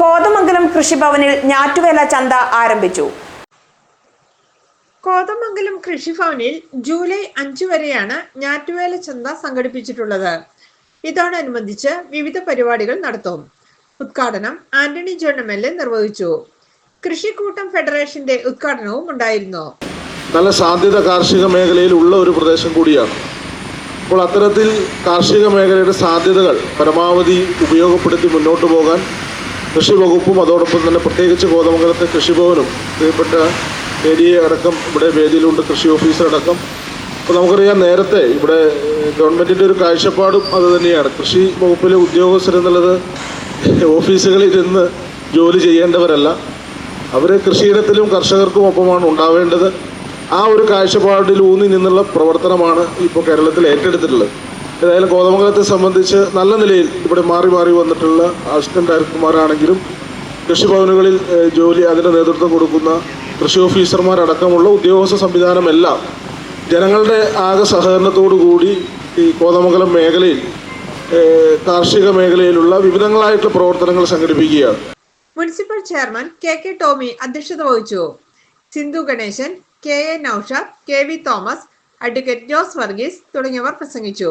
കോതമംഗലം കൃഷിഭവനിൽ ഞാറ്റുവേല ചന്ത ആരംഭിച്ചു. കോതമംഗലം കൃഷിഭവനിൽ ജൂലൈ അഞ്ചു വരെയാണ് ഞാറ്റുവേല ചന്ത സംഘടിപ്പിച്ചിട്ടുള്ളത്. ഇതോടനുബന്ധിച്ച് വിവിധ പരിപാടികൾ നടത്തും. ഉദ്ഘാടനം Antony John M L A നിർവഹിച്ചു. കൃഷിക്കൂട്ടം ഫെഡറേഷന്റെ ഉദ്ഘാടനവും ഉണ്ടായിരുന്നു. നല്ല സാധ്യത കാർഷിക മേഖലയിൽ ഉള്ള ഒരു പ്രദേശം കൂടിയാണ്. അപ്പോൾ അത്തരത്തിൽ കാർഷിക മേഖലയുടെ സാധ്യതകൾ പരമാവധി ഉപയോഗപ്പെടുത്തി മുന്നോട്ട് പോകാൻ കൃഷി വകുപ്പും അതോടൊപ്പം തന്നെ പ്രത്യേകിച്ച് കോതമംഗലത്തെ കൃഷിഭവനും പ്രിയപ്പെട്ട ഏരിയ അടക്കം ഇവിടെ വേദിയിലുണ്ട് കൃഷി ഓഫീസർ അടക്കം. അപ്പോൾ നമുക്കറിയാം നേരത്തെ ഇവിടെ ഗവൺമെന്റിന്റെ ഒരു കാഴ്ചപ്പാടും അത് തന്നെയാണ്. കൃഷി വകുപ്പിലെ ഉദ്യോഗസ്ഥരെന്നുള്ളത് ഓഫീസുകളിൽ ഇരുന്ന് ജോലി ചെയ്യേണ്ടവരല്ല. അവർ കൃഷിയിടത്തിലും കർഷകർക്കും ഒപ്പമാണ് ഉണ്ടാവേണ്ടത്. ആ ഒരു കാഴ്ചപ്പാടിൽ ഊന്നി നിന്നുള്ള പ്രവർത്തനമാണ് ഇപ്പോൾ കേരളത്തിൽ ഏറ്റെടുത്തിട്ടുള്ളത്. ഏതായാലും കോതമംഗലത്തെ സംബന്ധിച്ച് നല്ല നിലയിൽ ഇവിടെ മാറി മാറി വന്നിട്ടുള്ള അസിസ്റ്റന്റ് ഡയറക്ടർമാരാണെങ്കിലും കൃഷിഭവനുകളിൽ ജോലി അതിന്റെ നേതൃത്വം കൊടുക്കുന്ന കൃഷി ഓഫീസർമാരടക്കമുള്ള ഉദ്യോഗസ്ഥ സംവിധാനമെല്ലാം ജനങ്ങളുടെ ആകെ സഹകരണത്തോടു കൂടി ഈ കോതമംഗലം മേഖലയിൽ കാർഷിക മേഖലയിലുള്ള വിവിധങ്ങളായിട്ടുള്ള പ്രവർത്തനങ്ങൾ സംഘടിപ്പിക്കുകയാണ്. Municipal chairman K K Tomy അധ്യക്ഷത വഹിച്ചു. Sindhu Ganesan K A Naushad K V Thomas advocate Jose Varghese തുടങ്ങിയവർ പ്രസംഗിച്ചു.